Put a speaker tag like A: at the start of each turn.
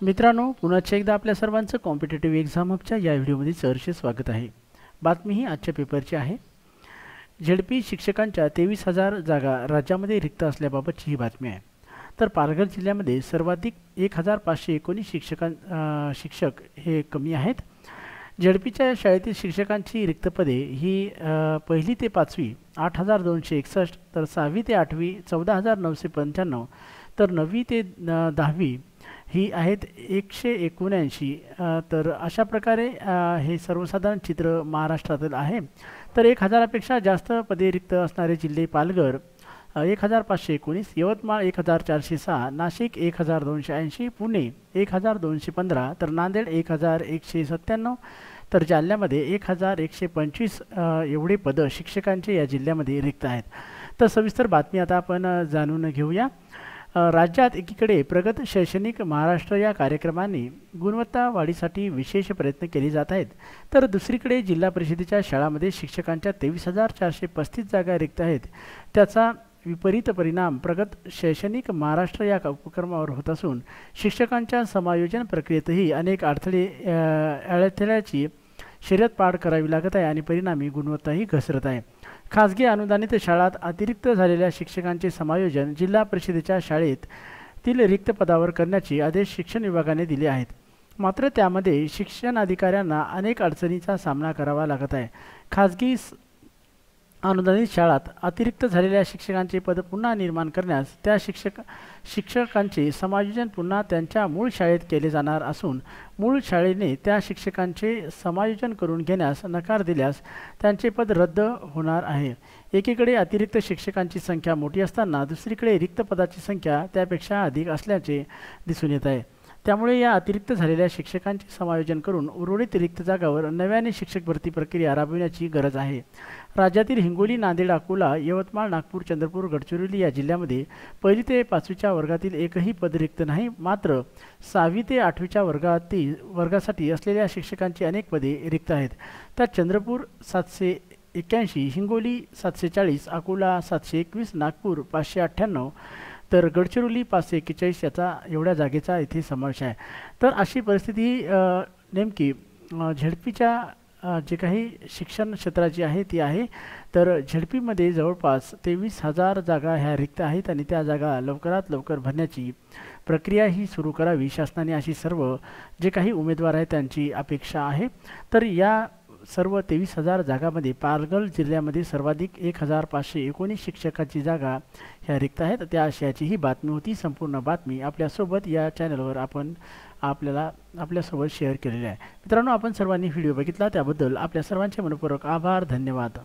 A: मित्रांनो पुन्हा एकदा आपल्या सर्वांचं कॉम्पिटेटिव्ह एक्झाम हबच्या या व्हिडिओमध्ये सहर्ष स्वागत आहे. बातमी ही आजच्या पेपरची आहे. झेडपी शिक्षकांच्या तेवीस हजार जागा राज्यामध्ये रिक्त असल्याबाबतची ही बातमी आहे. तर पालघर जिल्ह्यामध्ये सर्वाधिक एक हजार पाचशे एकोणीस शिक्षकां शिक्षक हे कमी आहेत. झेडपीच्या शाळेतील शिक्षकांची रिक्त पदे ही पहिली ते पाचवी आठ हजार दोनशे एकसष्ट तर सहावी ते आठवी चौदा हजार नऊशे पंच्याण्णव तर नववी ते दहावी ही आहेत एकशे एकोणऐंशी. तर अशा प्रकारे हे सर्वसाधारण चित्र महाराष्ट्रातील आहे. तर एक हजारापेक्षा जास्त पदे रिक्त असणारे जिल्हे पालघर एक हजार पाचशे एकोणीस यवतमाळ एक हजार चारशे सहा नाशिक एक हजार दोनशे ऐंशी पुणे एक हजार दोनशे पंधरा तर नांदेड एक हजार एकशे सत्त्याण्णव तर जालन्यामध्ये एक हजार एकशे पंचवीस एवढे पदं शिक्षकांचे या जिल्ह्यामध्ये रिक्त आहेत. तर सविस्तर बातमी आता आपण जाणून घेऊया. राज्यात एकीकडे प्रगत शैक्षणिक महाराष्ट्र या कार्यक्रमाने गुणवत्ता वाढीसाठी विशेष प्रयत्न केले जात आहेत. तर दुसरीकडे जिल्हा परिषदेच्या शाळांमध्ये शिक्षकांच्या तेवीस हजार चारशे पस्तीस जागा रिक्त आहेत. त्याचा विपरीत परिणाम प्रगत शैक्षणिक महाराष्ट्र या उपक्रमावर होत असून शिक्षकांच्या समायोजन प्रक्रियेतही अनेक अडथळे अडथळ्याची शर्यत पार करावी लागत आहे आणि परिणामी गुणवत्ताही घसरत आहे. खाजगी अनुदानित शाळात अतिरिक्त झालेल्या शिक्षकांचे समायोजन जिल्हा परिषदेच्या शाळेतील रिक्त पदावर करण्याचे आदेश शिक्षण विभागाने दिले आहेत. मात्र त्यामध्ये शिक्षण अधिकाऱ्यांना अनेक अडचणीचा सामना करावा लागत आहे. खाजगी अनुदानित शाळात अतिरिक्त झालेल्या शिक्षकांचे पद पुन्हा निर्माण करण्यास त्या शिक्षक शिक्षकांचे समायोजन पुन्हा त्यांच्या मूळ शाळेत केले जाणार असून मूळ शाळेने त्या शिक्षकांचे समायोजन करून घेण्यास नकार दिल्यास त्यांचे पद रद्द होणार आहे. एकीकडे अतिरिक्त शिक्षकांची संख्या मोठी असताना दुसरीकडे रिक्त पदाची संख्या त्यापेक्षा अधिक असल्याचे दिसून येत आहे. त्यामुळे या अतिरिक्त झालेल्या शिक्षकांचे समायोजन करून उर्वरित रिक्त जागावर नव्याने शिक्षक भरती प्रक्रिया राबविण्याची गरज आहे. राज्यातील हिंगोली नांदेड अकोला यवतमाळ नागपूर चंद्रपूर गडचिरोली या जिल्ह्यामध्ये पहिली ते पाचवीच्या वर्गातील एकही पद रिक्त नाही मात्र सहावी ते आठवीच्या वर्गातील वर्गासाठी असलेल्या शिक्षकांची अनेक पदे रिक्त आहेत. त्यात चंद्रपूर सातशे एक्क्याऐंशी हिंगोली सातशे चाळीस अकोला सातशे एकवीस नागपूर पाचशे अठ्ठ्याण्णव तर गडचिरोली पाचशे एक्केचाळीस याचा एवढ्या जागेचा इथे समावेश आहे. तर अशी परिस्थिती नेमकी झेडपीच्या जे काही शिक्षण क्षेत्राची आहे ती आहे. तर झेडपीमध्ये जवळपास तेवीस हजार जागा ह्या रिक्त आहेत आणि त्या जागा लवकरात लवकर भरण्याची प्रक्रिया ही सुरू करावी. शासनाने अशी सर्व जे काही उमेदवार आहेत त्यांची अपेक्षा आहे. तर या सर्व तेवीस हजार जागामध्ये पालघर जिल्ह्यामध्ये सर्वाधिक एक हजार पाचशे एकोणीस शिक्षकाची जागा ह्या रिक्त आहेत. त्या आशयाची ही बातमी होती. संपूर्ण बातमी आपल्यासोबत या चॅनलवर आपण आपल्याला आपल्यासोबत शेअर केलेली आहे. मित्रांनो आपण सर्वांनी व्हिडिओ बघितला. त्याबद्दल आपल्या सर्वांचे मनपूर्वक आभार. धन्यवाद.